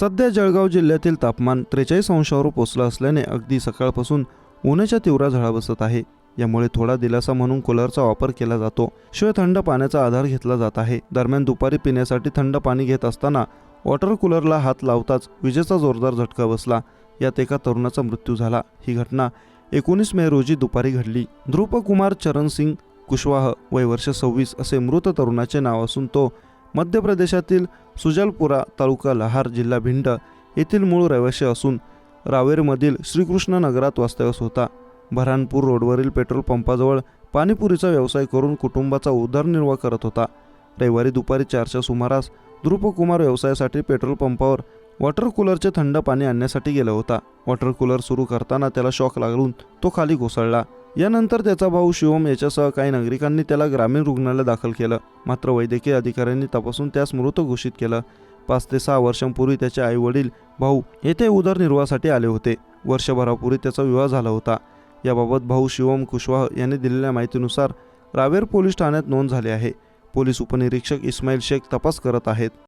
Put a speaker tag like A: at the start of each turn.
A: सध्या जळगाव जिल्ह्यातील तापमान त्रेचाळीस अंशावर पोचलं असल्याने अगदी सकाळपासून उन्हाच्या तीव्र झळा बसत आहे. यामुळे थोडा दिलासा म्हणून कूलरचा वापर केला जातो. शिवाय थंड पाण्याचा आधार घेतला जात आहे. दरम्यान दुपारी पिण्यासाठी थंड पाणी घेत असताना वॉटर कूलरला हात लावताच विजेचा जोरदार झटका बसला. यात एका तरुणाचा मृत्यू झाला. ही घटना एकोणीस मे रोजी दुपारी घडली. ध्रुपकुमार चरण सिंग कुशवाह वय वर्ष सव्वीस असे मृत तरुणाचे नाव असून तो मध्य प्रदेशातील सुजलपुरा तालुका लहार जिल्हा भिंड येथील मूळ रहिवासी असून रावेरमधील श्रीकृष्ण नगरात वास्तव्यास होता. बऱ्हाणपूर रोडवरील पेट्रोल पंपाजवळ पाणीपुरीचा व्यवसाय करून कुटुंबाचा उदरनिर्वाह करत होता. रविवारी दुपारी चारच्या सुमारास ध्रुपकुमार व्यवसायासाठी पेट्रोल पंपावर वॉटर कूलरचे थंड पाणी आणण्यासाठी गेला होता. वॉटर कूलर सुरू करताना त्याला शॉक लागून तो खाली कोसळला. यानंतर त्याचा भाऊ शिवम याच्यासह काही नागरिकांनी त्याला ग्रामीण रुग्णालयात दाखल केलं. मात्र वैद्यकीय अधिकाऱ्यांनी तपासून त्यास मृत घोषित केलं. पाच ते सहा वर्षांपूर्वी त्याचे आई वडील भाऊ येथे उदरनिर्वाहासाठी आले होते. वर्षभरापूर्वी त्याचा विवाह झाला होता. याबाबत भाऊ शिवम कुशवाह यांनी दिलेल्या माहितीनुसार रावेर पोलीस ठाण्यात नोंद झाली आहे. पोलीस उपनिरीक्षक इस्माईल शेख तपास करत आहेत.